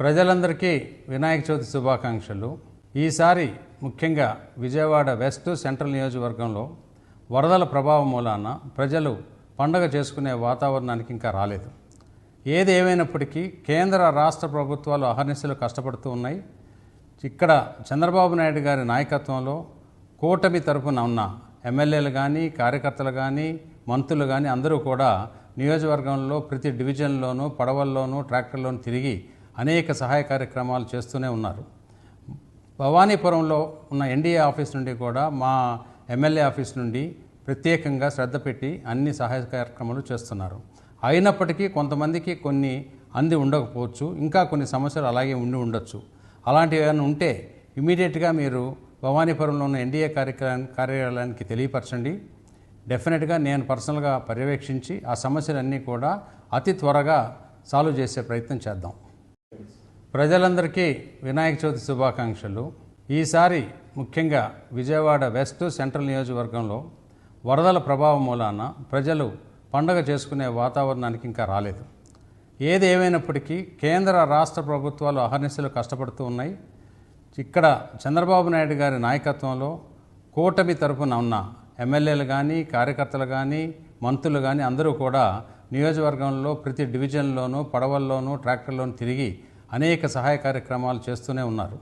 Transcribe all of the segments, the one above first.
ప్రజలందరికీ వినాయక చవితి శుభాకాంక్షలు. ఈసారి ముఖ్యంగా విజయవాడ వెస్ట్ సెంట్రల్ నియోజకవర్గంలో వరదల ప్రభావం మూలాన ప్రజలు పండగ చేసుకునే వాతావరణానికి ఇంకా రాలేదు. ఏది ఏమైనప్పటికీ కేంద్ర రాష్ట్ర ప్రభుత్వాలు అహర్నిశలు కష్టపడుతూ ఉన్నాయి. ఇక్కడ చంద్రబాబు నాయుడు గారి నాయకత్వంలో కూటమి తరపున ఉన్న ఎమ్మెల్యేలు కానీ కార్యకర్తలు కానీ మంత్రులు కానీ అందరూ కూడా నియోజకవర్గంలో ప్రతి డివిజన్లోనూ పడవల్లోనూ ట్రాక్టర్లోనూ తిరిగి అనేక సహాయ కార్యక్రమాలు చేస్తూనే ఉన్నారు. భవానీపురంలో ఉన్న ఎన్డీఏ ఆఫీస్ నుండి కూడా మా ఎమ్మెల్యే ఆఫీస్ నుండి ప్రత్యేకంగా శ్రద్ధ పెట్టి అన్ని సహాయ కార్యక్రమాలు చేస్తున్నారు. అయినప్పటికీ కొంతమందికి కొన్ని అంది ఉండకపోవచ్చు ఇంకా కొన్ని సమస్యలు అలాగే ఉండి ఉండొచ్చు. అలాంటివి ఏమైనా ఉంటే ఇమీడియట్గా మీరు భవానీపురంలో ఉన్న ఎన్డీఏ కార్యక్రమం కార్యాలయానికి తెలియపరచండి. డెఫినెట్గా నేను పర్సనల్గా పర్యవేక్షించి ఆ సమస్యలన్నీ కూడా అతి త్వరగా సాల్వ్ చేసే ప్రయత్నం చేద్దాం. ప్రజలందరికీ వినాయక చవితి శుభాకాంక్షలు. ఈసారి ముఖ్యంగా విజయవాడ వెస్ట్ సెంట్రల్ నియోజకవర్గంలో వరదల ప్రభావం మూలాన ప్రజలు పండగ చేసుకునే వాతావరణానికి ఇంకా రాలేదు. ఏది ఏమైనప్పటికీ కేంద్ర రాష్ట్ర ప్రభుత్వాలు అహర్నిశలు కష్టపడుతూ ఉన్నాయి. ఇక్కడ చంద్రబాబు నాయుడు గారి నాయకత్వంలో కూటమి తరపున ఉన్న ఎమ్మెల్యేలు కానీ కార్యకర్తలు కానీ మంత్రులు కానీ అందరూ కూడా నియోజకవర్గంలో ప్రతి డివిజన్లోనూ పడవల్లోనూ ట్రాక్టర్లోనూ తిరిగి అనేక సహాయ కార్యక్రమాలు చేస్తూనే ఉన్నారు.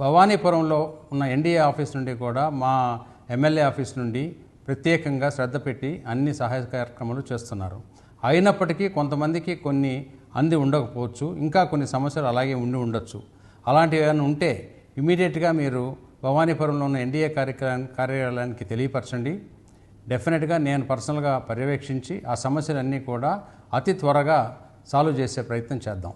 భవానీపురంలో ఉన్న ఎన్డీఏ ఆఫీస్ నుండి కూడా మా ఎమ్మెల్యే ఆఫీస్ నుండి ప్రత్యేకంగా శ్రద్ధ పెట్టి అన్ని సహాయ కార్యక్రమాలు చేస్తున్నారు. అయినప్పటికీ కొంతమందికి కొన్ని అంది ఉండకపోవచ్చు ఇంకా కొన్ని సమస్యలు అలాగే ఉండి ఉండొచ్చు. అలాంటివి ఏమైనా ఉంటే ఇమీడియట్గా మీరు భవానీపురంలో ఉన్న ఎన్డీఏ కార్యక్రమా కార్యాలయానికి తెలియపరచండి. డెఫినెట్గా నేను పర్సనల్గా పర్యవేక్షించి ఆ సమస్యలన్నీ కూడా అతి త్వరగా సాల్వ్ చేసే ప్రయత్నం చేద్దాం.